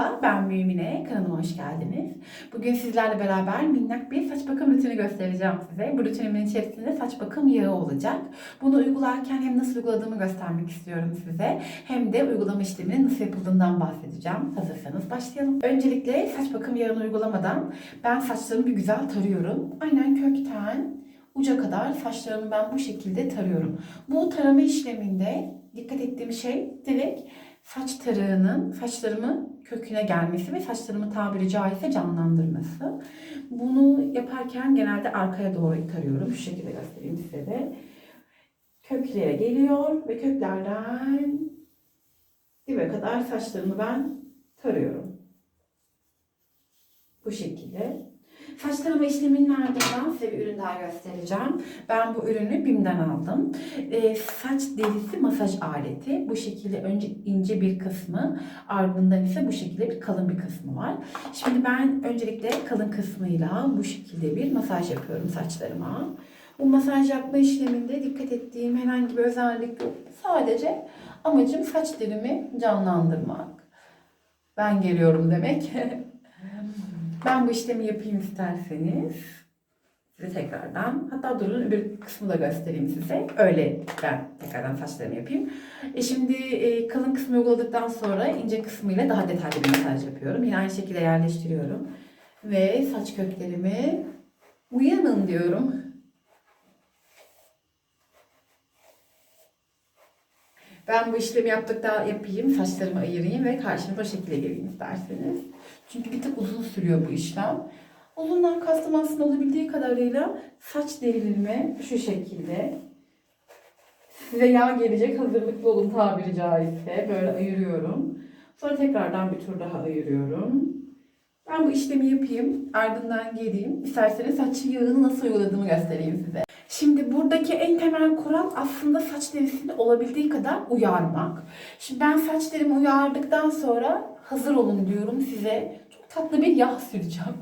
Merhaba, ben Mümine. Kanalıma hoş geldiniz. Bugün sizlerle beraber minnak bir saç bakım rutini göstereceğim size. Bu rutinimin içerisinde saç bakım yağı olacak. Bunu uygularken hem nasıl uyguladığımı göstermek istiyorum size. Hem de uygulama işleminin nasıl yapıldığından bahsedeceğim. Hazırsanız başlayalım. Öncelikle saç bakım yağını uygulamadan ben saçlarımı bir güzel tarıyorum. Aynen kökten uca kadar saçlarımı ben bu şekilde tarıyorum. Bu tarama işleminde dikkat ettiğim şey direkt saç tarığının saçlarımın köküne gelmesi ve saçlarımı tabiri caizse canlandırması. Bunu yaparken genelde arkaya doğru tarıyorum. Şu şekilde göstereyim size de. Köklere geliyor ve köklerden dibe kadar saçlarımı ben tarıyorum. Bu şekilde. Saç tarama işleminin ardından size bir ürün daha göstereceğim. Ben bu ürünü BİM'den aldım. Ee, saç derisi masaj aleti. Bu şekilde önce ince bir kısmı, ardından ise bu şekilde bir kalın bir kısmı var. Şimdi ben öncelikle kalın kısmıyla bu şekilde bir masaj yapıyorum saçlarıma. Bu masaj yapma işleminde dikkat ettiğim herhangi bir özellik yok. Sadece amacım saç derimi canlandırmak. Ben geliyorum demek. Ben bu işlemi yapayım isterseniz. Size tekrardan. Hatta durun öbür kısmı da göstereyim size. Öyle ben tekrardan saçlarımı yapayım. E şimdi e, kalın kısmı uyguladıktan sonra ince kısmıyla daha detaylı bir masaj yapıyorum. Yine aynı şekilde yerleştiriyorum. Ve saç köklerimi uyanın diyorum. Ben bu işlemi yaptıkta yapayım, saçlarımı ayırayım ve karşınıza o şekilde geleyim isterseniz. Çünkü bir tık uzun sürüyor bu işlem. Uzundan kastım aslında olabildiği kadarıyla saç derilerime şu şekilde size yağ gelecek hazırlıklı olun tabiri caizse. Böyle ayırıyorum. Sonra tekrardan bir tur daha ayırıyorum. Ben bu işlemi yapayım. Ardından geleyim. İsterseniz saç yağını nasıl uyguladığımı göstereyim size. Şimdi buradaki en temel kural aslında saç derisini olabildiği kadar uyarmak. Şimdi ben saç derimi uyardıktan sonra hazır olun diyorum size. Çok tatlı bir yağ süreceğim.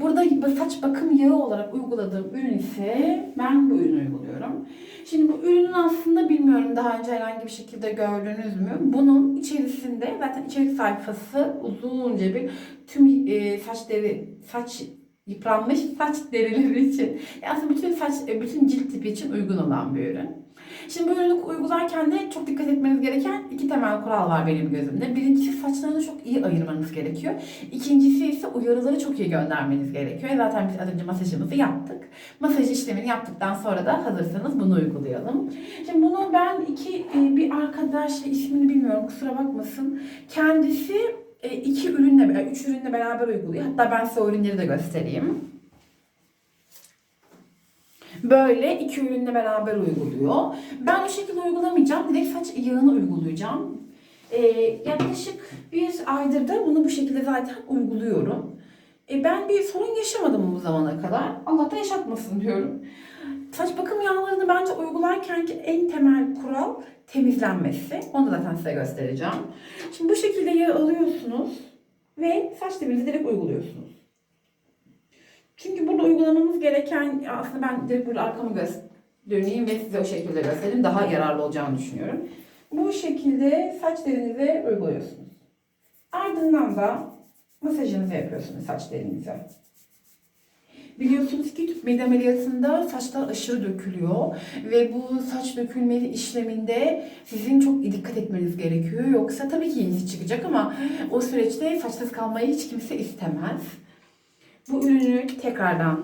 Burada saç bakım yağı olarak uyguladığım ürün ise ben bu ürünü uyguluyorum. Şimdi bu ürünün aslında bilmiyorum daha önce herhangi bir şekilde gördünüz mü? Bunun içerisinde zaten içerik sayfası uzunca bir tüm e, saç deri saç yıpranmış saç derileri için. Yani aslında bütün saç, e, bütün cilt tipi için uygun olan bir ürün. Şimdi bu ürünü uygularken de çok dikkat etmeniz gereken iki temel kural var benim gözümde. Birincisi saçlarını çok iyi ayırmanız gerekiyor. İkincisi ise uyarıları çok iyi göndermeniz gerekiyor. Zaten biz az önce masajımızı yaptık. Masaj işlemini yaptıktan sonra da hazırsanız bunu uygulayalım. Şimdi bunu ben iki e, bir arkadaşla ismini bilmiyorum kusura bakmasın. Kendisi e, iki ürünle, üç ürünle beraber uyguluyor. Hatta ben size o ürünleri de göstereyim. Böyle iki ürünle beraber uyguluyor. Ben o şekilde uygulamayacağım. Direkt saç yağını uygulayacağım. Ee, yaklaşık bir aydır da bunu bu şekilde zaten uyguluyorum. E, ben bir sorun yaşamadım bu zamana kadar. Allah da yaşatmasın diyorum. Saç bakım yağlarını bence uygularken ki en temel kural temizlenmesi. Onu da zaten size göstereceğim. Şimdi bu şekilde yağ alıyorsunuz ve saç dibinizi direkt uyguluyorsunuz. Çünkü burada uygulamamız gereken aslında ben direkt burada arkamı döneyim ve size o şekilde göstereyim. Daha yararlı olacağını düşünüyorum. Bu şekilde saç derinize uyguluyorsunuz. Ardından da masajınızı yapıyorsunuz saç derinize. Biliyorsunuz ki tüp mide ameliyatında saçlar aşırı dökülüyor ve bu saç dökülmeli işleminde sizin çok dikkat etmeniz gerekiyor. Yoksa tabii ki yenisi çıkacak ama o süreçte saçsız kalmayı hiç kimse istemez. Bu ürünü tekrardan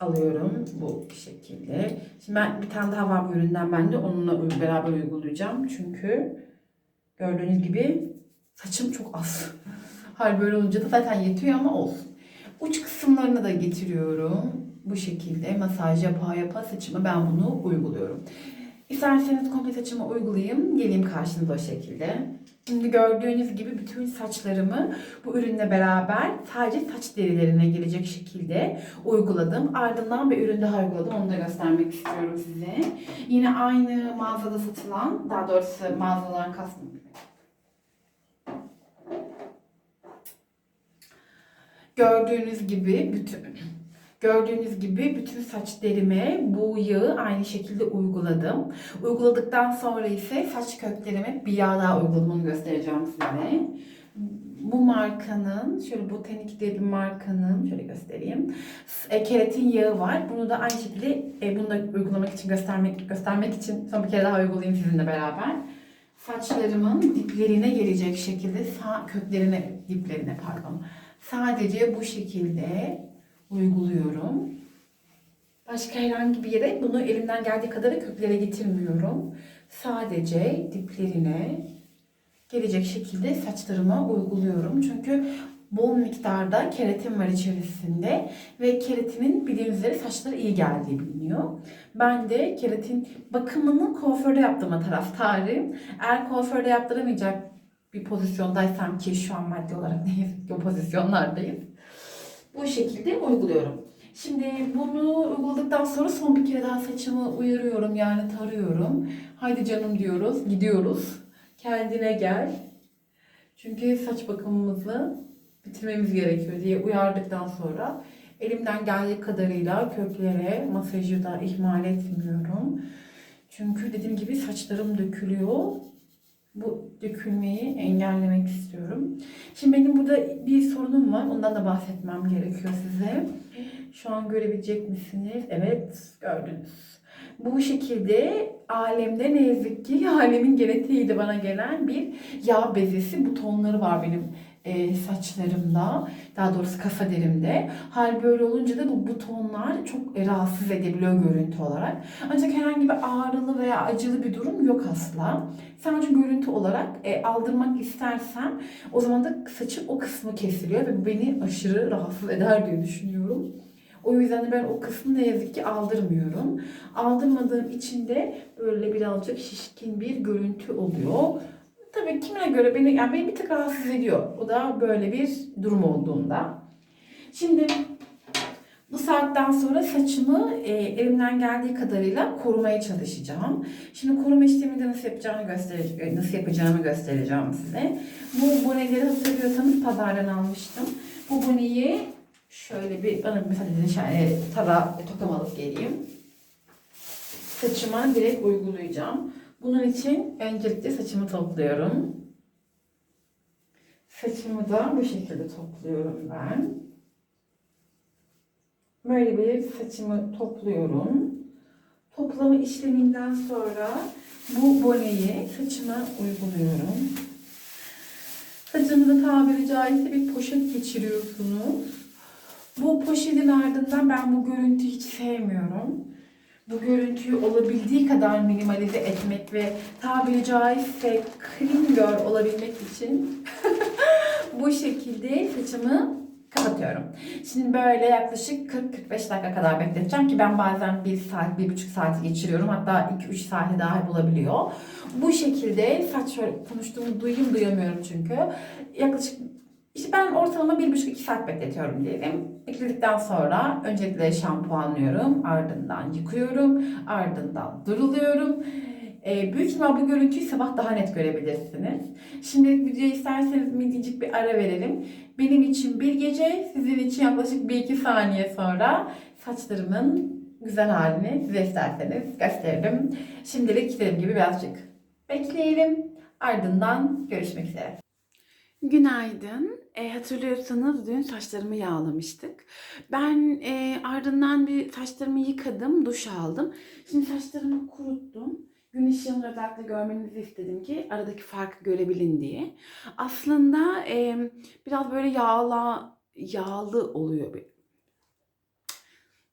alıyorum bu şekilde. Şimdi ben bir tane daha var bu üründen ben de onunla beraber uygulayacağım. Çünkü gördüğünüz gibi saçım çok az. Hayır böyle olunca da zaten yetiyor ama olsun. Uç kısımlarını da getiriyorum. Bu şekilde masaj yapa yapa saçıma ben bunu uyguluyorum. İsterseniz komple saçımı uygulayayım. Geleyim karşınıza o şekilde. Şimdi gördüğünüz gibi bütün saçlarımı bu ürünle beraber sadece saç derilerine gelecek şekilde uyguladım. Ardından bir ürün daha uyguladım. Onu da göstermek istiyorum size. Yine aynı mağazada satılan, daha doğrusu mağazadan kastım. Gördüğünüz gibi bütün Gördüğünüz gibi bütün saç derime bu yağı aynı şekilde uyguladım. Uyguladıktan sonra ise saç köklerime bir yağ daha uyguladım. Onu göstereceğim size. bu markanın, şöyle Botanik diye bir markanın, şöyle göstereyim. E, keratin yağı var. Bunu da aynı şekilde e, bunu da uygulamak için göstermek göstermek için son bir kere daha uygulayayım sizinle beraber. Saçlarımın diplerine gelecek şekilde sağ köklerine, diplerine pardon. Sadece bu şekilde uyguluyorum. Başka herhangi bir yere bunu elimden geldiği kadar köklere getirmiyorum. Sadece diplerine gelecek şekilde saçlarıma uyguluyorum. Çünkü bol miktarda keratin var içerisinde ve keratinin bildiğiniz üzere saçlara iyi geldiği biliniyor. Ben de keratin bakımını kuaförde yaptırma taraftarıyım. Eğer kuaförde yaptıramayacak bir pozisyondaysam ki şu an maddi olarak ne yazık ki o pozisyonlardayız. Bu şekilde uyguluyorum. Şimdi bunu uyguladıktan sonra son bir kere daha saçımı uyarıyorum yani tarıyorum. Haydi canım diyoruz, gidiyoruz. Kendine gel. Çünkü saç bakımımızı bitirmemiz gerekiyor diye uyardıktan sonra elimden geldiği kadarıyla köklere masajı da ihmal etmiyorum. Çünkü dediğim gibi saçlarım dökülüyor. Bu dökülmeyi engellemek istiyorum. Şimdi benim burada bir sorunum var. Ondan da bahsetmem gerekiyor size. Şu an görebilecek misiniz? Evet, gördünüz. Bu şekilde alemde ne yazık ki alemin genetiğiyle bana gelen bir yağ bezesi butonları var benim e, saçlarımda. Daha doğrusu kafa derimde. Hal böyle olunca da bu butonlar çok e, rahatsız edebiliyor görüntü olarak. Ancak herhangi bir ağrılı veya acılı bir durum yok asla. Sadece görüntü olarak e, aldırmak istersem o zaman da saçın o kısmı kesiliyor ve bu beni aşırı rahatsız eder diye düşünüyorum. O yüzden de ben o kısmı ne yazık ki aldırmıyorum. Aldırmadığım için de böyle birazcık şişkin bir görüntü oluyor. Tabii kimine göre beni, yani beni bir tık rahatsız ediyor. O da böyle bir durum olduğunda. Şimdi bu saatten sonra saçımı e, elimden geldiği kadarıyla korumaya çalışacağım. Şimdi koruma işlemini de nasıl yapacağını göstereceğim, nasıl yapacağımı göstereceğim size. Bu boneleri hatırlıyorsanız pazardan almıştım. Bu boneyi şöyle bir bana müsaade edin şöyle tara tokam alıp geleyim. Saçıma direkt uygulayacağım. Bunun için öncelikle saçımı topluyorum. Saçımı da bu şekilde topluyorum ben. Böyle bir saçımı topluyorum. Toplama işleminden sonra bu boneyi saçıma uyguluyorum. Saçınıza tabiri caizse bir poşet geçiriyorsunuz. Bu poşetin ardından ben bu görüntüyü hiç sevmiyorum. Bu görüntüyü olabildiği kadar minimalize etmek ve tabiri caizse clean girl olabilmek için bu şekilde saçımı kapatıyorum. Şimdi böyle yaklaşık 40-45 dakika kadar bekleteceğim ki ben bazen 1 saat, 1,5 saati geçiriyorum. Hatta 2-3 saate dahi bulabiliyor. Bu şekilde saç konuştuğumu duyayım duyamıyorum çünkü. Yaklaşık işte ben ortalama 1,5-2 saat bekletiyorum diyelim. Ekledikten sonra öncelikle şampuanlıyorum, ardından yıkıyorum, ardından duruluyorum. Ee, büyük ihtimal bu görüntüyü sabah daha net görebilirsiniz. Şimdi videoyu isterseniz minicik bir ara verelim. Benim için bir gece, sizin için yaklaşık 1-2 saniye sonra saçlarımın güzel halini size isterseniz gösteririm. Şimdilik dediğim gibi birazcık bekleyelim. Ardından görüşmek üzere. Günaydın. E, hatırlıyorsanız dün saçlarımı yağlamıştık. Ben e, ardından bir saçlarımı yıkadım, duş aldım. Şimdi saçlarımı kuruttum. Gün ışığını özellikle görmenizi istedim ki aradaki farkı görebilin diye. Aslında e, biraz böyle yağla yağlı oluyor. bir-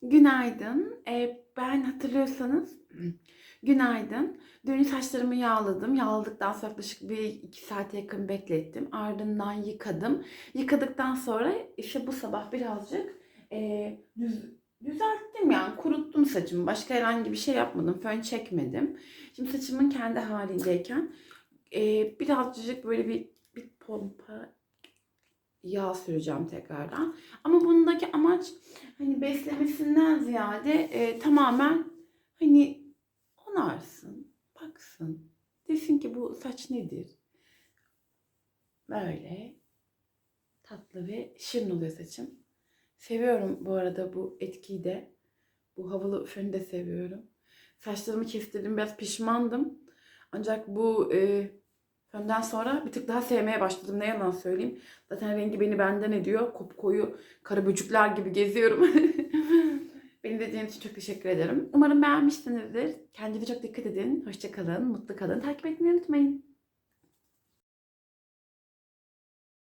Günaydın. E, ben hatırlıyorsanız günaydın. Dün saçlarımı yağladım. Yağladıktan sonra yaklaşık bir iki saate yakın beklettim. Ardından yıkadım. Yıkadıktan sonra işte bu sabah birazcık e, düz, düzelttim yani kuruttum saçımı. Başka herhangi bir şey yapmadım. Fön çekmedim. Şimdi saçımın kendi halindeyken e, birazcık böyle bir, bir pompa yağ süreceğim tekrardan. Ama bundaki amaç hani beslemesinden ziyade e, tamamen hani baksın. Desin ki bu saç nedir? Böyle tatlı ve şirin oluyor saçım. Seviyorum bu arada bu etkiyi de. Bu havalı fönü de seviyorum. Saçlarımı kestirdim biraz pişmandım. Ancak bu e, Fönden sonra bir tık daha sevmeye başladım. Ne yalan söyleyeyim. Zaten rengi beni benden ediyor. Koyu kara böcükler gibi geziyorum. Beni dediğiniz için çok teşekkür ederim. Umarım beğenmişsinizdir. Kendinize çok dikkat edin. Hoşçakalın, mutlu kalın. Takip etmeyi unutmayın.